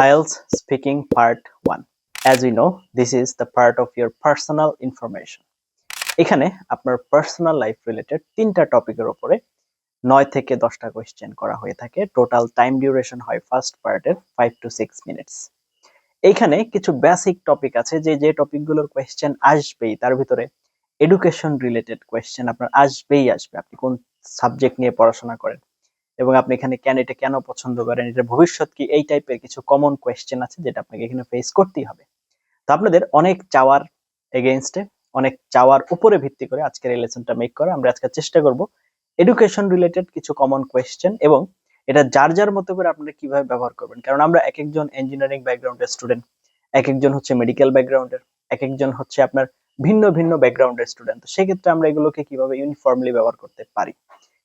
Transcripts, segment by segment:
IELTS speaking part 1. As we know, this is the part of your personal information. এখানে আপনার personal life related তিনটা টপিকের উপরে নয় থেকে দশটা কোয়েশ্চেন করা হয়ে থাকে টোটাল টাইম ডিউরেশন হয় ফার্স্ট পার্টের ফাইভ টু সিক্স মিনিটস এইখানে কিছু বেসিক টপিক আছে যে যে টপিকগুলোর কোয়েশ্চেন আসবেই তার ভিতরে এডুকেশন রিলেটেড কোয়েশ্চেন আপনার আসবেই আসবে আপনি কোন সাবজেক্ট নিয়ে পড়াশোনা করেন এবং আপনি এখানে কেন, এটা কেন পছন্দ করেন? এটা ভবিষ্যৎ কি? এই টাইপের কিছু কমন কোয়েশ্চেন আছে যেটা আপনাকে এখানে ফেস করতেই হবে। তো আপনাদের অনেক চাওয়ার এগেনস্টে অনেক চাওয়ার উপরে ভিত্তি করে আজকের এই লেসনটা মেক করা আমরা আজকে চেষ্টা করব এডুকেশন রিলেটেড কিছু কমন কোয়েশ্চেন এবং এটা যার যার মতো করে আপনারা কীভাবে ব্যবহার করবেন। কারণ আমরা এক একজন ইঞ্জিনিয়ারিং ব্যাকগ্রাউন্ডের স্টুডেন্ট এক একজন হচ্ছে মেডিকেল ব্যাকগ্রাউন্ডের এক একজন হচ্ছে আপনার ভিন্ন ভিন্ন ব্যাকগ্রাউন্ডের স্টুডেন্ট তো সেক্ষেত্রে আমরা এগুলোকে কীভাবে ইউনিফর্মলি ব্যবহার করতে পারি?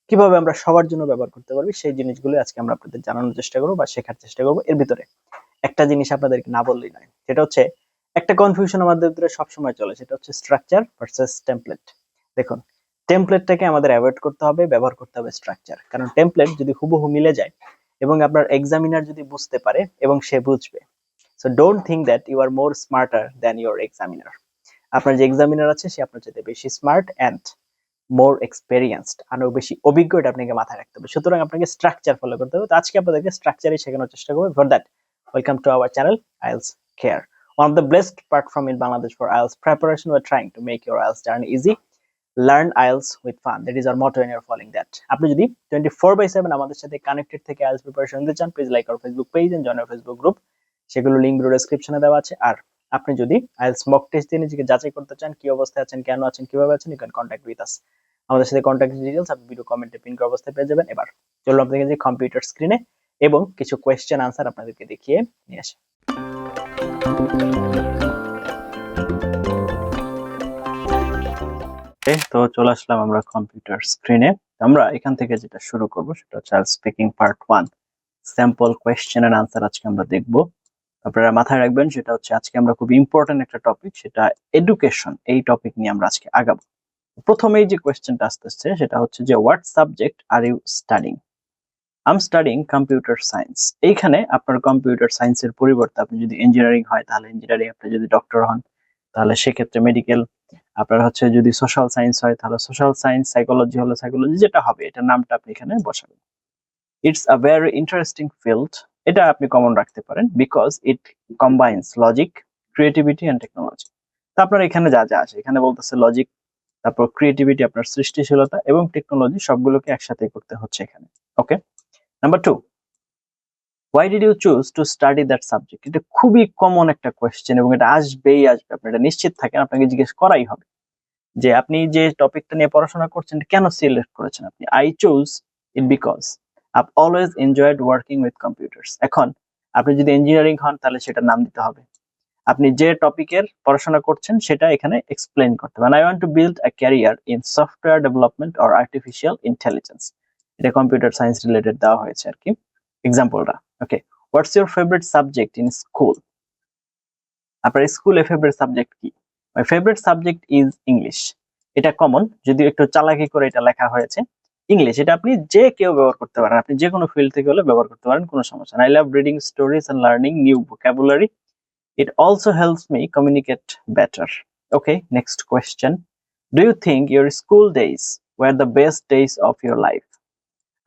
কীভাবে আমরা সবার জন্য ব্যবহার করতে পারবি, সেই জিনিসগুলো আজকে আমরা আপনাদের জানানোর চেষ্টা করব বা শেখার চেষ্টা করব। এর ভিতরে একটা জিনিস আপনাদেরকে না বললেই নয়, সেটা হচ্ছে একটা কনফিউশন আমাদের ভিতরে সবসময় চলে, সেটা হচ্ছে স্ট্রাকচার ভার্সেস টেমপ্লেট দেখুন টেমপ্লেটটাকে আমাদের অ্যাভয়েড করতে হবে, ব্যবহার করতে হবে স্ট্রাকচার কারণ টেমপ্লেট যদি হুবহু মিলে যায় এবং আপনার এক্সামিনার যদি বুঝতে পারে এবং সে বুঝবে। So don't think that you are more smarter than your examiner আপনার যে এক্সামিনার আছে, সে আপনার চাইতে বেশি স্মার্ট অ্যান্ড মোর এক্সপেরিয়েন্সড আরও বেশি অভিজ্ঞ এটা আপনাকে মাথায় রাখতে হবে সুতরাং আপনাকে স্ট্রাকচার ফলো করতে হবে তো আজকে আপনাদেরকে স্ট্রাকচারই শেখানোর চেষ্টা করব for that welcome to our channel IELTS care one of the best platform in Bangladesh for IELTS preparation. We're trying to make your IELTS journey easy. Learn IELTS with fun. That is our motto and you're following that. আপনি যদি 24 by 7 আমাদের সাথে connected থেকে IELTS preparation নিতে চান please like our Facebook page and join our Facebook group সেগুলো link video ডেসক্রিপশনে দেওয়া আছে আর আপনি যদি IELTS মক টেস্ট দিয়ে নিজেকে যাচাই করতে চান, কি অবস্থায় আছেন, কেন আছেন, কীভাবে আছেন you can contact with us আমাদের সাথে কন্ট্যাক্ট ডিটেইলস আপনি ভিডিও কমেন্টে পিন করা অবস্থায় পেয়ে যাবেন। এবার চলুন আপনাদের যে কম্পিউটার স্ক্রিনে এবং কিছু কোয়েশ্চেন আনসার আপনাদেরকে দেখিয়ে নিয়ে আসি। তো চলে আসলাম আমরা কম্পিউটার স্ক্রিনে আমরা এখান থেকে যেটা শুরু করব, সেটা হচ্ছে speaking part one sample question এর আনসার আজকে আমরা দেখব। আপনারা মাথায় রাখবেন, সেটা হচ্ছে আজকে আমরা খুব ইম্পর্টেন্ট একটা টপিক সেটা এডুকেশন এই টপিক নিয়ে আমরা আজকে আগাবো। প্রথমেই যে কোয়েশ্চেনটা আসতেছে, সেটা হচ্ছে যে what subject are you studying um studying computer science এইখানে আপনার কম্পিউটার সায়েন্সের পরিবর্তে আপনি যদি ইঞ্জিনিয়ারিং হয়, তাহলে ইঞ্জিনিয়ারিং আপনি যদি ডক্টর হন, তাহলে সেক্ষেত্রে মেডিকেল আপনার হচ্ছে যদি সোশ্যাল সায়েন্স হয়, তাহলে সোশ্যাল সায়েন্স সাইকোলজি হলে সাইকোলজি যেটা হবে এটা নামটা আপনি এখানে বসাবেন। It's a very interesting field এটা আপনি কমন রাখতে পারেন because it combines logic creativity and technology তো আপনার এখানে যা যা আছে, এখানে বলতেছে লজিক তারপর ক্রিয়েটিভিটি আপনার সৃষ্টিশীলতা এবং টেকনোলজি সবগুলোকে একসাথে করতে হচ্ছে এখানে okay number two why did you choose to study that subject এটা খুবই কমন একটা কোয়েশ্চেন এবং এটা আসবেই আসবে আপনি এটা নিশ্চিত থাকেন আপনাকে জিজ্ঞেস করাই হবে যে আপনি যে টপিকটা নিয়ে পড়াশোনা করছেন কেন সিলেক্ট করেছেন আপনি? I choose it because I always enjoyed working with computers এখন, আপনি যদি ইঞ্জিনিয়ারিং হন, তাহলে সেটা নাম দিতে হবে। আপনি যে টপিকের পড়াশোনা করছেন, সেটা এখানে এক্সপ্লেন করতে হবে। I want to build a career in software development or artificial intelligence এটা কম্পিউটার সায়েন্স রিলেটেড দেওয়া হয়েছে আর কি। এক্সাম্পলটা okay what's your favourite subject in school আপনার স্কুলে ফেভারিট সাবজেক্ট কি? ফেভারিট সাবজেক্ট ইজ ইংলিশ এটা কমন যদিও একটু চালাকি করে এটা লেখা হয়েছে। ইংলিশ এটা আপনি যে কেউ ব্যবহার করতে পারেন, আপনি যে কোনো ফিল্ড থেকে হলে ব্যবহার করতে পারেন, কোনো সমস্যা I love reading stories and learning new vocabulary it also helps me communicate better okay next question do you think your school days were the best days of your life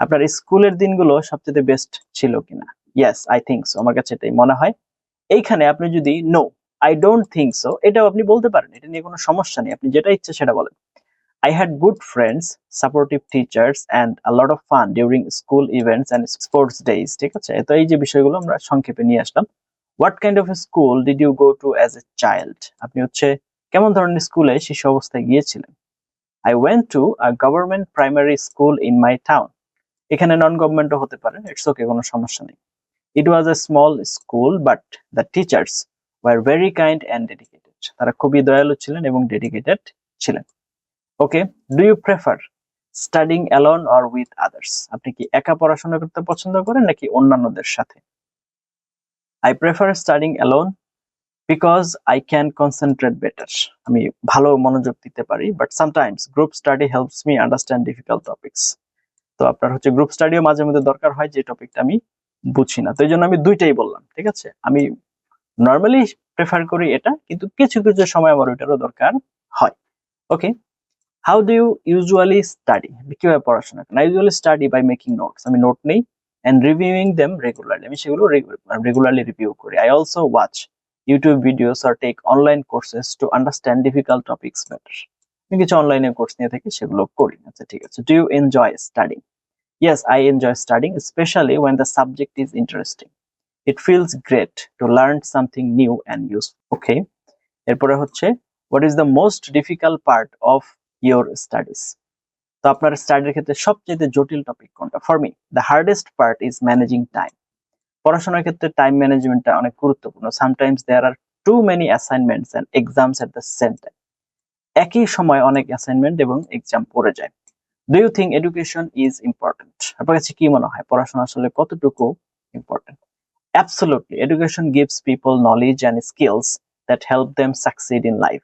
আপনার স্কুলের দিনগুলো সবচেয়ে বেস্ট ছিল কিনা? Yes I think so আমার কাছে এটাই মনে হয়। এইখানে আপনি যদি no I don't think so এটাও আপনি বলতে পারেন। এটা নিয়ে কোনো সমস্যা নেই। আপনি যেটা ইচ্ছে সেটা বলেন। I had good friends, supportive teachers, and a lot of fun during school events and sports days. ঠিক আছে? তো এই যে বিষয়গুলো আমরা সংক্ষেপে নিয়ে আসলাম। What kind of school did you go to as a child আপনি হচ্ছে কেমন ধরনের স্কুলে শিশু অবস্থায় গিয়েছিলেন? I went to a government primary school in my town এখানে নন গভর্নমেন্টও হতে পারে ইটস ওকে কোনো সমস্যা নেই। It was a small school but the teachers were very kind and dedicated তারা খুবই দয়ালু ছিলেন এবং ডেডিকেটেড ছিলেন। Okay do you prefer studying alone or with others আপনি কি একা পড়াশোনা করতে পছন্দ করেন নাকি অন্যান্যদের সাথে? I prefer studying alone because I can concentrate better আমি ভালো মনোযোগ দিতে পারি but sometimes group study helps me understand difficult topics তো আপনার হচ্ছে গ্রুপ স্টাডিও মাঝে মধ্যে দরকার হয়, যে টপিকটা আমি বুঝি না। তো এই জন্য আমি দুইটাই বললাম, ঠিক আছে? আমি নর্মালি প্রেফার করি এটা, কিন্তু কিছু কিছু সময় আমার ওইটারও দরকার হয়। Okay how do you usually study কীভাবে পড়াশোনা করেন? Usually study by making notes আমি নোট নেই অ্যান্ড রিভিউইং দেম রেগুলারলি আমি সেগুলো রেগুলারলি রিভিউ করি। I also watch YouTube videos or take online courses to understand difficult topics better আমি কিছু অনলাইনে কোর্স নিয়ে থাকি সেগুলো করি। আচ্ছা ঠিক আছে। Do you enjoy studying Yes, I enjoy studying, especially when the subject is interesting. It feels great to learn something new and useful. Okay. এরপরে হচ্ছে what is the most difficult part of your studies? তো আপনার স্টাডির ক্ষেত্রে সবচেয়ে জটিল topic কোনটা? For me the hardest part is managing time পড়াশোনার ক্ষেত্রে টাইম ম্যানেজমেন্টটা অনেক গুরুত্বপূর্ণ। Sometimes there are too many assignments and exams at the same time একই সময় অনেক অ্যাসাইনমেন্ট এবং এক্সাম পড়ে যায়। Do you think education is important আপনার কাছে কি মনে হয়? পড়াশোনা আসলে কতটুকু important absolutely education gives people knowledge and skills that help them succeed in life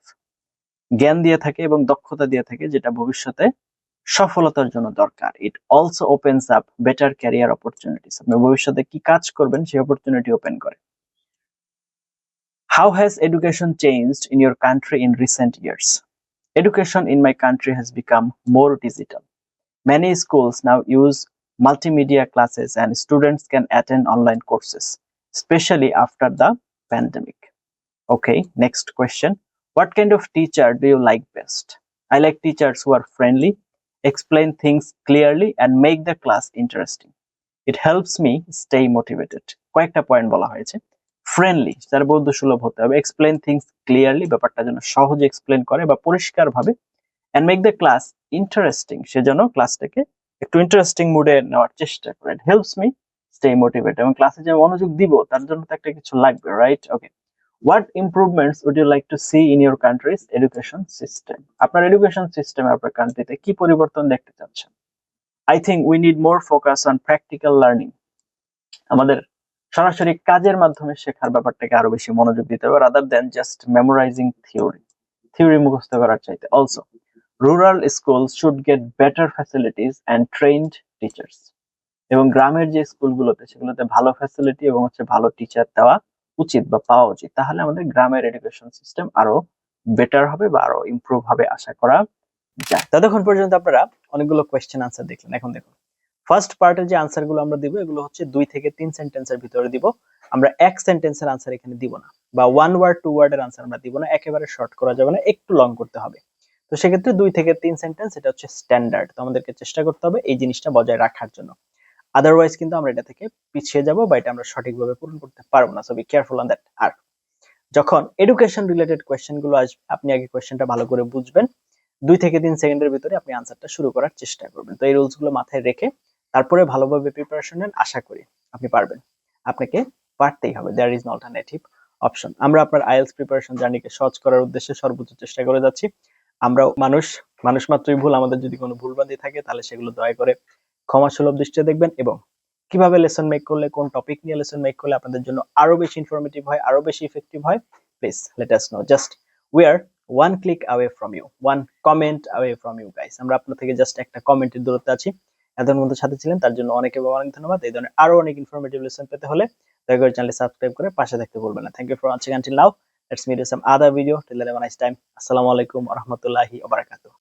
জ্ঞান দিয়ে থাকে এবং দক্ষতা দিয়ে থাকে যেটা ভবিষ্যতে সফলতার জন্য দরকার it also opens up better career opportunities আপনি ভবিষ্যতে কি কাজ করবেন সেই অপরচুনিটি ওপেন করে how has education changed in your country in recent years Education in my country has become more digital. Many schools now use multimedia classes and students can attend online courses, especially after the pandemic. Okay, next question. What kind of teacher do you like best? I like teachers who are friendly, explain things clearly, and make the class interesting. It helps me stay motivated. কয়েকটা point বলা হয়েছে friendly যারা বন্ধু সুলভ হতে হবে explain things clearly ব্যাপারটা যেন সহজে এক্সপ্লেন করে বা পরিষ্কার ভাবে and make the class interesting সে যেন ক্লাসটাকে একটু ইন্টারেস্টিং মুডে নেওয়ার চেষ্টা করে হেল্পস মি স্টে মোটিভেট এবং ক্লাসে যে মনোযোগ দিব তার জন্য তো একটা কিছু লাগবে right okay what improvements would you like to see in your country's education system আপনার এডুকেশন সিস্টেমে আপনার কান্ট্রিতে কি পরিবর্তন দেখতে চাচ্ছেন? I think we need more focus on practical learning আমাদের সরাসরি কাজের মাধ্যমে শেখার ব্যাপারটাকে আরও বেশি মনোযোগ দিতে হবে rather than just memorising theory theory মুখস্থ করার চাইতে। Also rural school should get better facilities and trained teachers এবং গ্রামের যে স্কুলগুলোতে সেগুলোতে ভালো ফ্যাসিলিটি এবং হচ্ছে ভালো টিচার দেওয়া উচিত বা পাওয়া উচিত, তাহলে আমাদের গ্রামের এডুকেশন সিস্টেম আরও বেটার হবে বা আরও ইম্প্রুভ হবে আশা করা যায়। ততক্ষণ পর্যন্ত আপনারা অনেকগুলো কোয়েশ্চেন আনসার দেখলেন। এখন দেখুন ফার্স্ট পার্টের যে আনসারগুলো আমরা দিব, এগুলো হচ্ছে দুই থেকে তিন সেন্টেন্সের ভিতরে দিব। আমরা এক সেন্টেন্সের আনসার এখানে দিব না, বা ওয়ান ওয়ার্ড টু ওয়ার্ডের আনসার আমরা দিব না, একেবারে শর্ট করা যাবে না, একটু লং করতে হবে। তো সেক্ষেত্রে দুই থেকে তিন সেন্টেন্স এটা হচ্ছে স্ট্যান্ডার্ড তো আমাদেরকে চেষ্টা করতে হবে এই জিনিসটা বজায় রাখার জন্য। আদারওয়াইজ কিন্তু আমরা এটা থেকে পিছিয়ে যাব বা এটা আমরা সঠিকভাবে পূরণ করতে পারব না so be careful on that আর যখন এডুকেশন রিলেটেড কোয়েশ্চেনগুলো আসবে আপনি আগে কোয়েশ্চেনটা ভালো করে বুঝবেন, দুই থেকে তিন সেকেন্ডের ভিতরে আপনি আনসারটা শুরু করার চেষ্টা করবেন। তো এই রুলসগুলো মাথায় রেখে তারপরে ভালোভাবে প্রিপারেশন নেন, আশা করি আপনি পারবেন। আপনাকে পারতেই হবে দেয়ার ইজ অল্টারনেটিভ অপশন আমরা আপনার আইএলস প্রিপারেশন জার্নিকে সহজ করার উদ্দেশ্যে সর্বোচ্চ চেষ্টা করে যাচ্ছি। আমরাও মানুষ মানুষ মাত্রই ভুল, আমাদের যদি কোনো ভুলবান্ধি থাকে তাহলে সেগুলো দয়া করে ক্ষমা সুলভ দৃষ্টিতে দেখবেন এবং কীভাবে লেসন মেক করলে, কোন টপিক নিয়ে লেসন মেক করলে আপনাদের জন্য আরও বেশি ইনফরমেটিভ হয়, আরও বেশি ইফেক্টিভ হয় please let us know just we are one click away from you one comment away from you guys আমরা আপনার থেকে জাস্ট একটা কমেন্টের দূরত্বে আছি। এতক্ষণ মধ্যে সাথে ছিলেন, তার জন্য অনেক অনেক ধন্যবাদ। এই ধরনের আরও অনেক ইনফরমেটিভ লেসন পেতে হলে দয়া করে চ্যানেল সাবস্ক্রাইব করে পাশে থাকতে ভুলবেন না। Thank you for watching until now let's meet some other video till then nice time আসসালামু আলাইকুম ওয়া রাহমাতুল্লাহি ওয়া বারাকাতুহু